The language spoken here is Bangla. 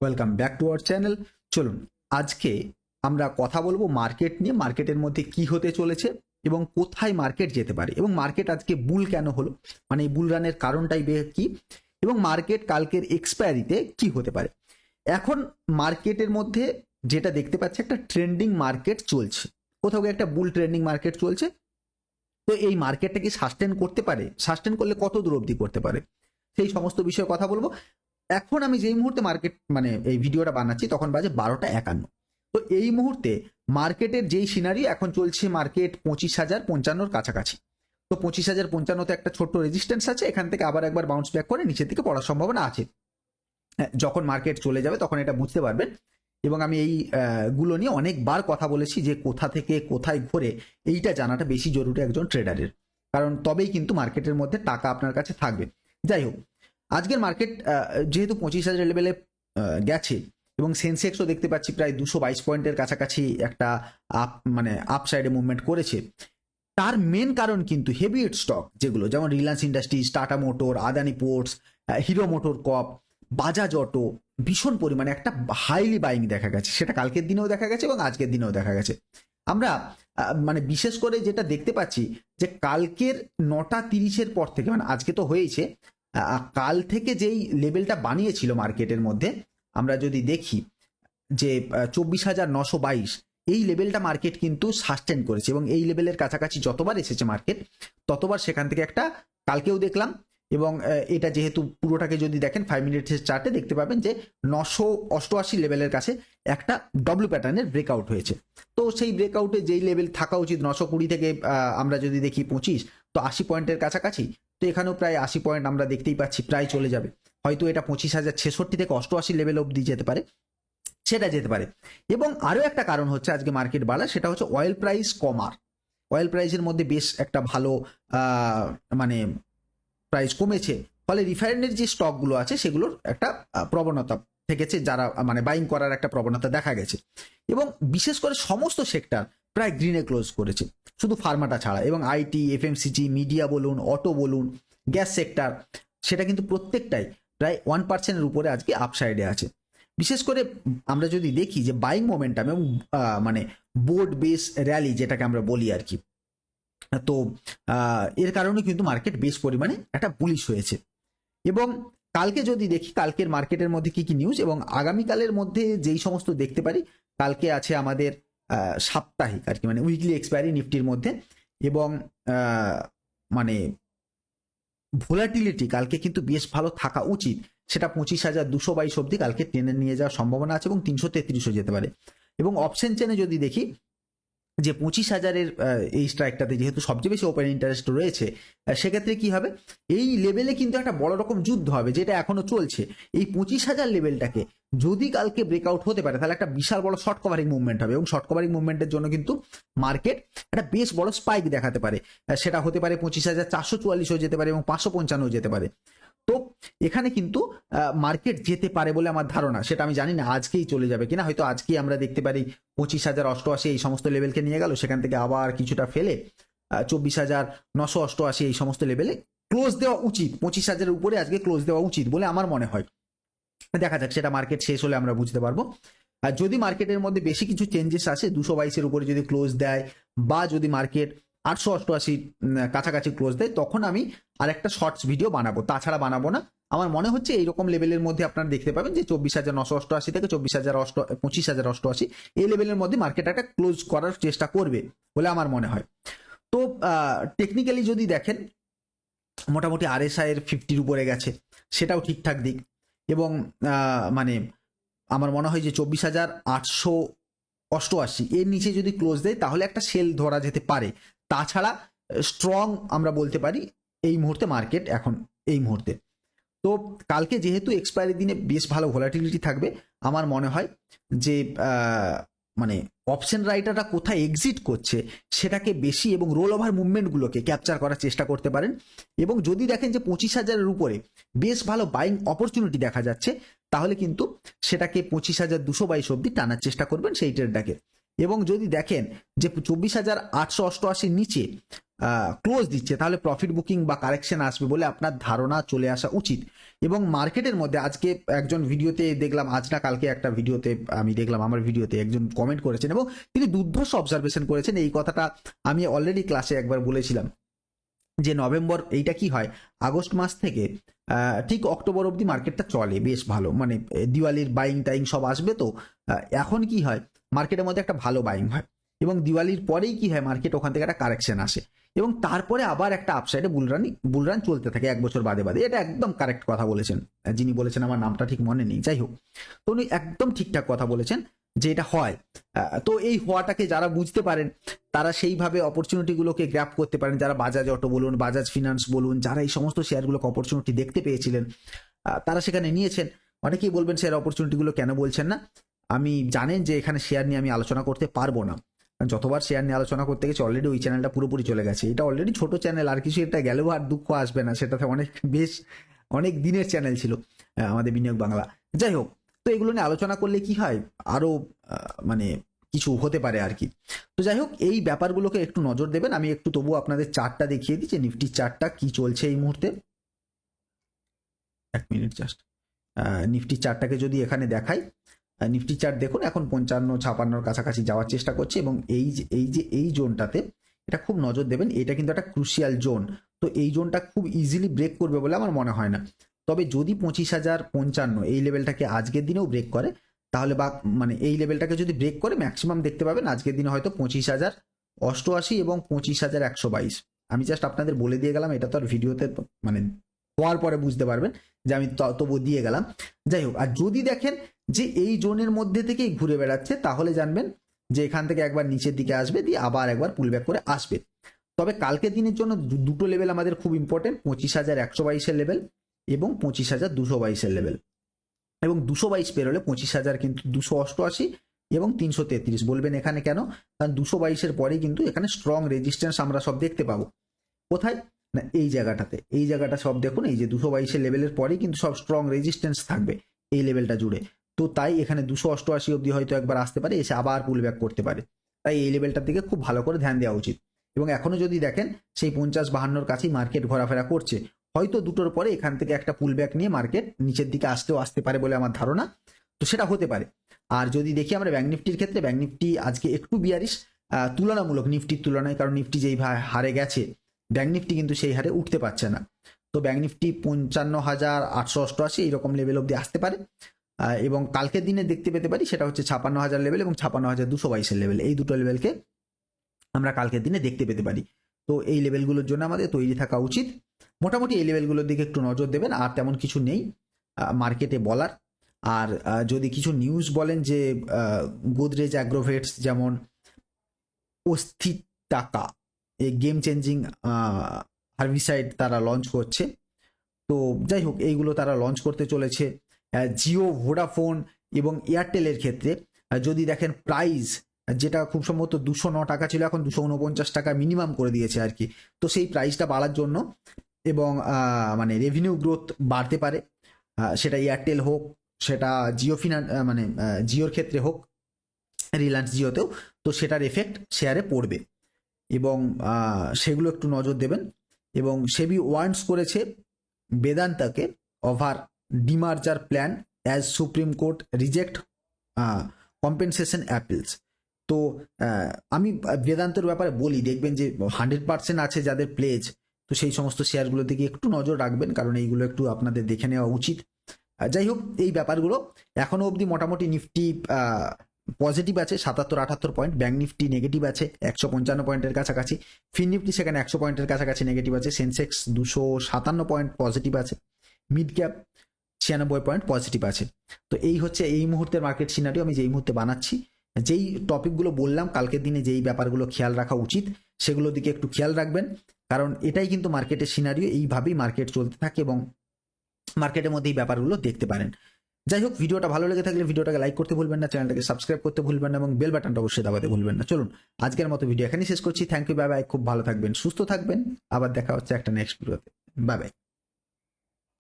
Welcome back to our channel চলুন, আজকে আমরা কথা বলব মার্কেট নিয়ে মার্কেটের মধ্যে কি হতে চলেছে এবং কোথায় মার্কেট যেতে পারে এবং মার্কেট আজকে বুল কেন হলো? মানে এই বুল রানের কারণটাই কি? এবং মার্কেট কালকের এক্সপায়ারিতে কি হতে পারে? এখন মার্কেটের মধ্যে যেটা দেখতে পাচ্ছি, একটা ট্রেন্ডিং মার্কেট চলছে। কোথাও একটা বুল ট্রেন্ডিং মার্কেট চলছে। তো এই মার্কেটটা কি সাস্টেন করতে পারে? সাস্টেন করলে কত দূর অবধি করতে পারে? সেই সমস্ত বিষয়ে কথা বলব। এখন আমি যেই মুহূর্তে মার্কেট মানে এই ভিডিওটা বানাচ্ছি তখন বাজে বারোটা একান্ন। তো এই মুহূর্তে মার্কেটের যেই সিনারি এখন চলছে মার্কেট পঁচিশ হাজার পঞ্চান্নর কাছাকাছি। তো পঁচিশ হাজার পঞ্চান্নতে একটা ছোট্ট রেজিস্ট্যান্স আছে এখান থেকে আবার একবার বাউন্স ব্যাক করে নিচের দিকে পড়ার সম্ভাবনা আছে। হ্যাঁ, যখন মার্কেট চলে যাবে তখন এটা বুঝতে পারবেন। এবং আমি এই গুলো নিয়ে অনেকবার কথা বলেছি যে কোথা থেকে কোথায় ঘোরে এইটা জানাটা বেশি জরুরি একজন ট্রেডারের কারণ তবেই কিন্তু মার্কেটের মধ্যে টাকা আপনার কাছে থাকবে। যাই হোক আজকের মার্কেট যেহেতু পঁচিশ হাজার লেভেলে গেছে এবং সেন্সেক্সও দেখতে পাচ্ছি প্রায় দুশো বাইশ পয়েন্টের কাছাকাছি একটা আপ মানে আপ সাইডে মুভমেন্ট করেছে। তার মেন কারণ কিন্তু হেভি স্টক যেগুলো, যেমন Reliance Industries Tata motor Adani ports Hero motor corp Bajaj auto ভীষণ পরিমাণে একটা হাইলি বাইং দেখা গেছে। সেটা কালকের দিনেও দেখা গেছে এবং আজকের দিনেও দেখা গেছে। আমরা মানে বিশেষ করে যেটা দেখতে পাচ্ছি যে কালকের নটা তিরিশের পর থেকে মানে আজকে তো হয়েছে কাল থেকে যেই লেভেলটা বানিয়েছিল মার্কেটের মধ্যে, আমরা যদি দেখি যে চব্বিশ হাজার নশো বাইশ, এই লেভেলটা মার্কেট কিন্তু সাস্টেন করেছে এবং এই লেভেলের কাছাকাছি যতবার এসেছে মার্কেট, ততবার সেখান থেকে একটা কালকেও দেখলাম এবং এটা যেহেতু পুরোটাকে যদি দেখেন ফাইভ মিনিটের চার্টে দেখতে পাবেন যে, নশো অষ্টআশি লেভেলের কাছে একটা ডব্লু প্যাটার্নের ব্রেকআউট হয়েছে। তো সেই ব্রেকআউটে যেই লেভেল থাকা উচিত, নশো কুড়ি থেকে আমরা যদি দেখি পঁচিশ, তো আশি পয়েন্টের কাছাকাছি তো এখানেও প্রায় আশি পয়েন্ট আমরা দেখতেই পাচ্ছি, প্রায় চলে যাবে। হয়তো এটা পঁচিশ হাজার ছেষট্টি থেকে অষ্টআশি লেভেল অবধি যেতে পারে, সেটা যেতে পারে। এবং আরও একটা কারণ হচ্ছে আজকে মার্কেট বাড়া, সেটা হচ্ছে অয়েল প্রাইস কমার। অয়েল প্রাইসের মধ্যে বেশ একটা ভালো মানে প্রাইস কমেছে। ফলে রিফাইনারির যে স্টকগুলো আছে, সেগুলোর একটা প্রবণতা থেকেছে, যারা মানে বাইং করার একটা প্রবণতা দেখা গেছে। এবং বিশেষ করে সমস্ত সেক্টর প্রায় গ্রিনে ক্লোজ করেছে। শুধু ফার্মাটা ছাড়া, এবং আইটি এফএমসিজি মিডিয়া বলুন অটো বলুন গ্যাস সেক্টর সেটা কিন্তু প্রত্যেকটাই প্রায় ওয়ান পার্সেন্টের উপরে আজকে আপসাইডে আছে। বিশেষ করে আমরা যদি দেখি যে বাইং মোমেন্টাম এবং মানে বোর্ড বেস র্যালি যেটাকে আমরা বলি আর কি, তো এর কারণে কিন্তু মার্কেট বেশ পরিমাণে একটা বুলিশ হয়েছে। এবং কালকে যদি দেখি, কালকের মার্কেটের মধ্যে কি কি নিউজ এবং আগামীকালের মধ্যে যেই সমস্ত দেখতে পারি, কালকে আছে আমাদের সাপ্তাহিক আর কি মানে উইকলি এক্সপায়ারি নিফটির মধ্যে এবং মানে ভোলাটিলিটি কালকে কিন্তু বেশ ভালো থাকা উচিত। সেটা পঁচিশ হাজার দুশো বাইশ অব্দি কালকে টেনে নিয়ে যাওয়ার সম্ভাবনা আছে এবং তিনশো তেত্রিশও যেতে পারে। এবং অপশন চেনে যদি দেখি যে পঁচিশ হাজারের এই স্ট্রাইকটাতে যেহেতু সবচেয়ে বেশি ওপেন ইন্টারেস্ট রয়েছে সেক্ষেত্রে কি হবে? এই লেভেলে কিন্তু একটা বড় রকম যুদ্ধ হবে, যেটা এখনও চলছে। এই পঁচিশ হাজার লেভেলটাকে যদি কালকে ব্রেকআউট হতে পারে, তাহলে একটা বিশাল বড় শর্ট কভারিং মুভমেন্ট হবে এবং শর্ট কভারিং মুভমেন্টের জন্য কিন্তু মার্কেট একটা বেশ বড় স্পাইক দেখাতে পারে। সেটা হতে পারে পঁচিশ হাজার চারশো চুয়াল্লিশও যেতে পারে এবং পাঁচশো পঞ্চান্নও যেতে পারে। তো এখানে কিন্তু মার্কেট যেতে পারে বলে আমার ধারণা। সেটা আমি জানি না, আজকেই চলে যাবে কিনা। হয়তো আজকেই আমরা দেখতে পারি পঁচিশ হাজার, অষ্টআশি, এই সমস্ত লেভেলকে নিয়ে গেল। সেখান থেকে আবার কিছুটা ফেলে চব্বিশ হাজার, নশো অষ্টআশি, এই সমস্ত লেভেলে ক্লোজ দেওয়া উচিত। পঁচিশ হাজারের উপরে আজকে ক্লোজ দেওয়া উচিত বলে আমার মনে হয়। দেখা যাক, সেটা মার্কেট শেষ হলে আমরা বুঝতে পারব। আর যদি মার্কেটের মধ্যে বেশি কিছু চেঞ্জেস আসে, দুশো বাইশের উপরে যদি ক্লোজ দেয়, বা যদি মার্কেট আটশো অষ্টআশি কাছাকাছি ক্লোজ দেয়, তখন আমি আর একটা শর্টস ভিডিও বানাবো। তাছাড়া বানাবো না। আমার মনে হচ্ছে এইরকম লেভেলের মধ্যে আপনারা দেখতে পাবেন যে চব্বিশ হাজার নশো অষ্টআশি থেকে চব্বিশ হাজার অষ্ট, পঁচিশ হাজার অষ্টআশি, এই লেভেলের মধ্যে মার্কেট একটা ক্লোজ করার চেষ্টা করবে বলে আমার মনে হয়। তো টেকনিক্যালি যদি দেখেন, মোটামুটি আরএসআই এর ফিফটির উপরে গেছে, সেটাও ঠিকঠাক দিক। এবং মানে আমার মনে হয় যে চব্বিশ হাজার আটশো অষ্টআশি, এর নিচে যদি ক্লোজ দেয়, তাহলে একটা সেল ধরা যেতে পারে। তাছাড়া স্ট্রং আমরা বলতে পারি এই মুহূর্তে মার্কেট এখন এই মুহূর্তে। তো কালকে যেহেতু এক্সপায়ারি দিনে বেশ ভালো ভোলাটিলিটি থাকবে, আমার মনে হয় যে মানে অপশন রাইটাররা কোথায় এক্সিট করছে সেটাকে বেশি এবং রোল ওভার মুভমেন্টগুলোকে ক্যাপচার করার চেষ্টা করতে পারেন। এবং যদি দেখেন যে পঁচিশ হাজারের উপরে বেশ ভালো বাইং অপরচুনিটি দেখা যাচ্ছে, তাহলে কিন্তু সেটাকে পঁচিশ হাজার দুশো বাইশ অব্দি টানার চেষ্টা করবেন সেই ট্রেডটাকে এবং যদি দেখেন যে চব্বিশ হাজার আটশো অষ্টআশির নিচে ক্লোজ দিচ্ছে, তাহলে প্রফিট বুকিং বা কারেকশন আসবে বলে আপনার ধারণা চলে আসা উচিত। এবং মার্কেটের মধ্যে আজকে একজন ভিডিওতে দেখলাম, আজ না কালকে একটা ভিডিওতে আমি দেখলাম, আমার ভিডিওতে একজন কমেন্ট করেছেন এবং তিনি দুর্ধর্ষ অবজারভেশন করেছেন। এই কথাটা আমি অলরেডি ক্লাসে একবার বলেছিলাম যে নভেম্বর এইটা কি হয়? আগস্ট মাস থেকে ঠিক অক্টোবর অবধি মার্কেটটা চলে, বেশ ভালো। মানে দিওয়ালির বাইং টাইং সব আসবে তো এখন কি হয়? মার্কেটের মধ্যে একটা ভালো বাইং হয়। এবং দিওয়ালির পরেই কি হয়? মার্কেট ওখান থেকে একটা কারেকশন আসে। এবং তারপরে আবার একটা আপসাইডে বুলরানি বুলরান চলতে থাকে এক বছর বাদে বাদে। এটা একদম কারেক্ট কথা বলেছেন। যিনি বলেছেন, আমার নামটা ঠিক মনে নেই। যাই হোক, তো উনি একদম ঠিকঠাক কথা বলেছেন যে এটা হয়। তো এই হওয়াটাকে যারা বুঝতে পারেন, তারা সেইভাবে অপরচুনিটিগুলোকে গ্র্যাপ করতে পারেন। যারা বাজাজ অটো বলুন বাজাজ ফিনান্স বলুন, যারা এই সমস্ত শেয়ারগুলোকে অপরচুনিটি দেখতে পেয়েছিলেন তারা সেখানে নিয়েছেন। অনেকেই বলবেন শেয়ার অপরচুনিটিগুলো কেন বলছেন না? আমি জানেন যে এখানে শেয়ার নিয়ে আমি আলোচনা করতে পারব না। কারণ যতবার শেয়ার নিয়ে আলোচনা করতে গেছি অলরেডি ওই চ্যানেলটা পুরোপুরি চলে গেছে। এটা অলরেডি ছোট চ্যানেল আর কিছু এটা গেলেও আর দুঃখ আসবে না। সেটাতে অনেক বেশ অনেক দিনের চ্যানেল ছিল আমাদের বিনিয়োগ বাংলা। যাই হোক, তো এগুলো নিয়ে আলোচনা করলে কি হয়? আরও মানে কিছু হতে পারে আর কি। তো যাই হোক, এই ব্যাপারগুলোকে একটু নজর দেবেন। আমি একটু তবু আপনাদের চারটা দেখিয়ে দিই যে নিফটির চারটা কি চলছে এই মুহূর্তে। এক মিনিট জাস্ট নিফটি চারটাকে যদি এখানে দেখাই নিফটি চার্ট দেখুন, এখন পঞ্চান্ন, ছাপান্নর কাছাকাছি যাওয়ার চেষ্টা করছে এবং এই যে এই যে, এই জোনটাতে এটা খুব নজর দেবেন, এটা কিন্তু একটা ক্রুশিয়াল জোন। তো এই জোনটা খুব ইজিলি ব্রেক করবে বলে আমার মনে হয় না। তবে যদি পঁচিশ হাজার পঞ্চান্ন এই লেভেলটাকে আজকের দিনেও ব্রেক করে, তাহলে বা মানে এই লেভেলটাকে যদি ব্রেক করে ম্যাক্সিমাম দেখতে পাবেন আজকের দিনে হয়তো পঁচিশ হাজার অষ্টআশি এবং পঁচিশ হাজার একশো বাইশ। আমি জাস্ট আপনাদের বলে দিয়ে গেলাম, এটা তো আর ভিডিওতে মানে হওয়ার পরে বুঝতে পারবেন যে আমি তবু দিয়ে গেলাম। যাই হোক, আর যদি দেখেন যে এই জোনের মধ্যে থেকেই ঘুরে বেড়াচ্ছে, তাহলে জানবেন যে এখান থেকে একবার নিচের দিকে আসবে, দিয়ে আবার একবার পুলব্যাক করে আসবে। তবে কালকের দিনের জন্য দুটো লেভেল আমাদের খুব ইম্পর্টেন্ট পঁচিশ হাজার একশো বাইশের লেভেল এবং পঁচিশ হাজার দুশো বাইশের লেভেল এবং দুশো বাইশ পেরোলে পঁচিশ হাজার কিন্তু দুশো অষ্টআশি এবং তিনশো তেত্রিশ। বলবেন এখানে কেন? কারণ দুশো বাইশের পরে কিন্তু এখানে স্ট্রং রেজিস্ট্যান্স আমরা সব দেখতে পাবো। কোথায়? না, এই জায়গাটাতে। এই জায়গাটা সব দেখুন, এই যে দুশো বাইশের লেভেলের পরেই কিন্তু সব স্ট্রং রেজিস্ট্যান্স থাকবে এই লেভেলটা জুড়ে। তো তাই এখানে দুশো অষ্টআশি অব্দি হয়তো একবার আসতে পারে, এসে আবার পুল ব্যাক করতে পারে। তাই এই লেভেলটার দিকে খুব ভালো করে ধ্যান দেওয়া উচিত। এবং এখনও যদি দেখেন, সেই পঞ্চাশ বাহান্নর কাছেই মার্কেট ঘোরাফেরা করছে, হয়তো দুটোর পরে এখান থেকে একটা পুল ব্যাক নিয়ে মার্কেট নিচের দিকে আসতেও আসতে পারে বলে আমার ধারণা। তো সেটা হতে পারে। আর যদি দেখি আমরা ব্যাঙ্ক নিফটির ক্ষেত্রে ব্যাঙ্ক নিফটি আজকে একটু বিয়ারিশ তুলনামূলক নিফটির তুলনায়, কারণ নিফটি যেই হারে গেছে ব্যাঙ্ক নিফটি কিন্তু সেই হারে উঠতে পারছে না। তো ব্যাঙ্ক নিফটি পঞ্চান্ন হাজার আটশো অষ্টআশি, এইরকম লেভেল অব্দি আসতে পারে। এবং কালকের দিনে দেখতে পেতে পারি, সেটা হচ্ছে ছাপান্ন হাজার লেভেল এবং ছাপান্ন হাজার দুশো বাইশের লেভেল এই দুটো লেভেলকে আমরা কালকের দিনে দেখতে পেতে পারি। তো এই লেভেলগুলোর জন্য আমাদের তৈরি থাকা উচিত। মোটামুটি এই লেভেলগুলোর দিকে একটু নজর দেবেন, আর তেমন কিছু নেই মার্কেটে বলার। আর যদি কিছু নিউজ বলেন যে গোদরেজ অ্যাগ্রোভেটস যেমন অস্থির টাকা এই গেম চেঞ্জিং হার্ভিসাইড তারা লঞ্চ করছে। তো যাই হোক, এইগুলো তারা লঞ্চ করতে চলেছে। জিও ভোডাফোন এবং এয়ারটেলের ক্ষেত্রে যদি দেখেন প্রাইস যেটা খুব সম্ভবত দুশো ন টাকা ছিল, এখন দুশো উনপঞ্চাশ টাকা মিনিমাম করে দিয়েছে আর কি। তো সেই প্রাইসটা বাড়ার জন্য এবং মানে রেভিনিউ গ্রোথ বাড়তে পারে সেটা এয়ারটেল হোক, সেটা জিও ফিনান মানে জিওর ক্ষেত্রে হোক রিলায়েন্স জিওতেও, তো সেটার এফেক্ট শেয়ারে পড়বে। এবং সেগুলো একটু নজর দেবেন। এবং সেবি ওয়ার্নস করেছে, বেদান্তাকে over demerger plan as Supreme Court reject compensation appeals তো আমি বেদান্তের ব্যাপারে বলি, দেখবেন যে হান্ড্রেড পার্সেন্ট আছে যাদের প্লেজ তো সেই সমস্ত শেয়ারগুলো দিকে একটু নজর রাখবেন, কারণ এইগুলো একটু আপনাদের দেখে নেওয়া উচিত। যাই হোক, এই ব্যাপারগুলো এখনও অবধি মোটামুটি নিফটি পজিটিভ আছে, সাতাত্তর আটাত্তর পয়েন্ট ব্যাঙ্ক নিফটি নেগেটিভ আছে, একশো পঞ্চান্ন পয়েন্টের কাছাকাছি ফিন নিফটি সেখানে একশো পয়েন্টের কাছাকাছি নেগেটিভ আছে সেন্সেক্স দুশো সাতান্ন পয়েন্ট পজিটিভ আছে মিড ক্যাপ ছিয়ানব্বই পয়েন্ট পজিটিভ আছে। তো এই হচ্ছে এই মুহূর্তের মার্কেট সিনারিও আমি যেই মুহূর্তে বানাচ্ছি, যেই টপিকগুলো বললাম, কালকের দিনে যেই ব্যাপারগুলো খেয়াল রাখা উচিত, সেগুলোর দিকে একটু খেয়াল রাখবেন। কারণ এটাই কিন্তু মার্কেটের সিনারিও এইভাবেই মার্কেট চলতে থাকে এবং মার্কেটের মধ্যে এই ব্যাপারগুলো দেখতে পারেন। যাই হোক, ভিডিওটা ভালো লেগে থাকলে ভিডিওটাকে লাইক করতে ভুলবেন না চ্যানেলটাকে সাবস্ক্রাইব করতে ভুলবেন না এবং বেল বাটনটা অবশ্যই দাবাতে ভুলবেন না। চলুন, আজকের মতো ভিডিও এখানেই শেষ করছি। থ্যাংক ইউ বাই বাই খুব ভালো থাকবেন, সুস্থ থাকবেন। আবার দেখা হচ্ছে একটা নেক্সট ভিডিওতে বাই বাই